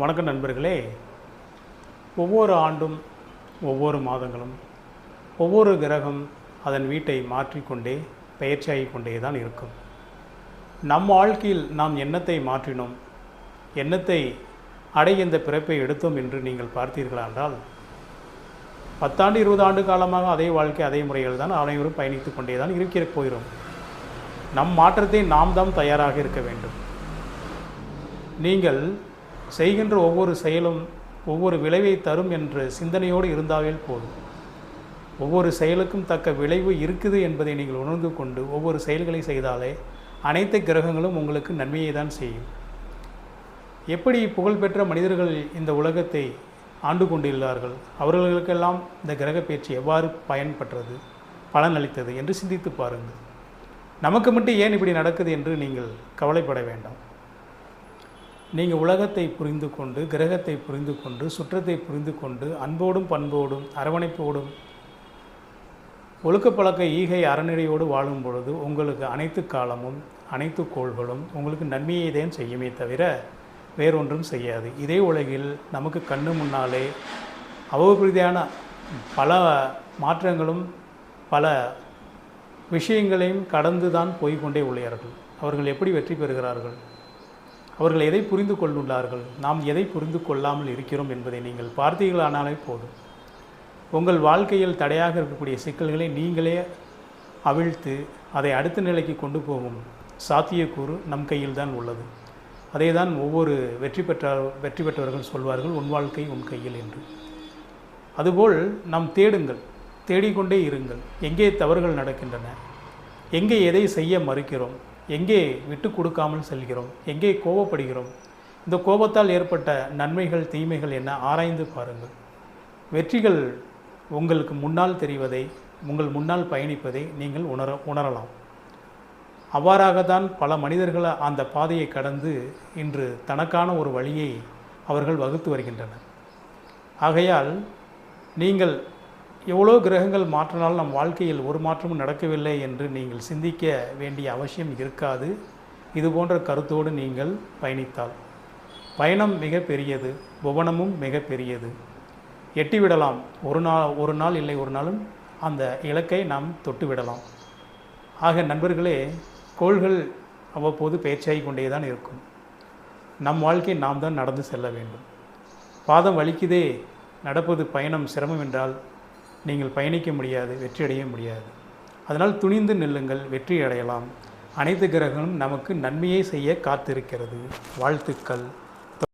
வணக்கம் நண்பர்களே. ஒவ்வொரு ஆண்டும் ஒவ்வொரு மாதங்களும் ஒவ்வொரு கிரகம் அதன் வீட்டை மாற்றிக்கொண்டே பயிற்சியாகி கொண்டே தான் இருக்கும். நம் வாழ்க்கையில் நாம் எண்ணத்தை மாற்றினோம். எண்ணத்தை அடைய இந்த பிறப்பை எடுத்தோம் என்று நீங்கள் பார்த்தீர்களா என்றால் பத்தாண்டு இருபது ஆண்டு காலமாக அதே வாழ்க்கை அதே முறைகள் தான் அனைவரும் பயணித்து கொண்டே தான் இருக்கிற போகிறோம். நம் மாற்றத்தை நாம் தான் தயாராக இருக்க வேண்டும். நீங்கள் செய்கின்ற ஒவ்வொரு செயலும் ஒவ்வொரு விளைவை தரும் என்ற சிந்தனையோடு இருந்தாவே போதும். ஒவ்வொரு செயலுக்கும் தக்க விளைவு இருக்குது என்பதை நீங்கள் உணர்ந்து கொண்டு ஒவ்வொரு செயல்களை செய்தாலே அனைத்து கிரகங்களும் உங்களுக்கு நன்மையை தான் செய்யும். எப்படி புகழ்பெற்ற மனிதர்கள் இந்த உலகத்தை ஆண்டு கொண்டுள்ளார்கள் அவர்களுக்கெல்லாம் இந்த கிரக பயிற்சி எவ்வாறு பயன்பெற்றது பலனளித்தது என்று சிந்தித்து பாருங்கள். நமக்கு மட்டும் ஏன் இப்படி நடக்குது என்று நீங்கள் கவலைப்பட வேண்டாம். நீங்கள் உலகத்தை புரிந்து கொண்டு கிரகத்தை புரிந்து கொண்டு சுற்றத்தை புரிந்து கொண்டு அன்போடும் பண்போடும் அரவணைப்போடும் ஒழுக்கப்பழக்க ஈகை அறநிலையோடு வாழும் பொழுது உங்களுக்கு அனைத்து காலமும் அனைத்து கோள்களும் உங்களுக்கு நன்மையை தான் செய்யுமே தவிர வேறொன்றும் செய்யாது. இதே உலகில் நமக்கு கண்ணு முன்னாலே அவ்வப்பொழுதான பல மாற்றங்களும் பல விஷயங்களையும் கடந்து தான் போய்கொண்டே உள்ளார்கள். அவர்கள் எப்படி வெற்றி பெறுகிறார்கள்? அவர்கள் எதை புரிந்து கொண்டுள்ளார்கள் நாம் எதை புரிந்து கொள்ளாமல் இருக்கிறோம் என்பதை நீங்கள் பார்த்தீர்களானாலே போதும். உங்கள் வாழ்க்கையில் தடையாக இருக்கக்கூடிய சிக்கல்களை நீங்களே அவிழ்த்து அதை அடுத்த நிலைக்கு கொண்டு போகும் சாத்தியக்கூறு நம் கையில் தான் உள்ளது. அதே தான் ஒவ்வொரு வெற்றி பெற்ற வெற்றி பெற்றவர்கள் சொல்வார்கள் உன் வாழ்க்கை உன் கையில் என்று. அதுபோல் நாம் தேடுங்கள் தேடிக்கொண்டே இருங்கள். எங்கே தவறுகள் நடக்கின்றன? எங்கே எதை செய்ய மறுக்கிறோம்? எங்கே விட்டு கொடுக்காமல் செல்கிறோம்? எங்கே கோபப்படுகிறோம்? இந்த கோபத்தால் ஏற்பட்ட நன்மைகள் தீமைகள் என்ன? ஆராய்ந்து பாருங்கள். வெற்றிகள் உங்களுக்கு முன்னால் தெரிவதை உங்கள் முன்னால் பயணிப்பதை நீங்கள் உணர உணரலாம். அவ்வாறாகத்தான் பல மனிதர்கள் அந்த பாதையை கடந்து இன்று தனக்கான ஒரு வழியை அவர்கள் வகுத்து வருகின்றனர். ஆகையால் நீங்கள் எவ்வளோ கிரகங்கள் மாற்றினால் நம் வாழ்க்கையில் ஒரு மாற்றமும் நடக்கவில்லை என்று நீங்கள் சிந்திக்க வேண்டிய அவசியம் இருக்காது. இது போன்ற கருத்தோடு நீங்கள் பயணித்தால். பயணம் மிக பெரியது புவனமும் மிக பெரியது. எட்டிவிடலாம். ஒரு நாள் ஒரு நாள் இல்லை ஒரு நாளும் அந்த இலக்கை நாம் தொட்டுவிடலாம். ஆக நண்பர்களே கோள்கள் அவ்வப்போது பேச்சாகி கொண்டே தான் இருக்கும். நம் வாழ்க்கை நாம் தான் நடந்து செல்ல வேண்டும். பாதம் வலிக்குதே. நடப்பது பயணம் சிரமம் என்றால் நீங்கள் பயணிக்க முடியாது வெற்றியடைய முடியாது. அதனால் துணிந்து நில்லுங்கள் வெற்றி அடையலாம். அனைத்து கிரகங்களும் நமக்கு நன்மையை செய்ய காத்திருக்கிறது. வாழ்த்துக்கள்.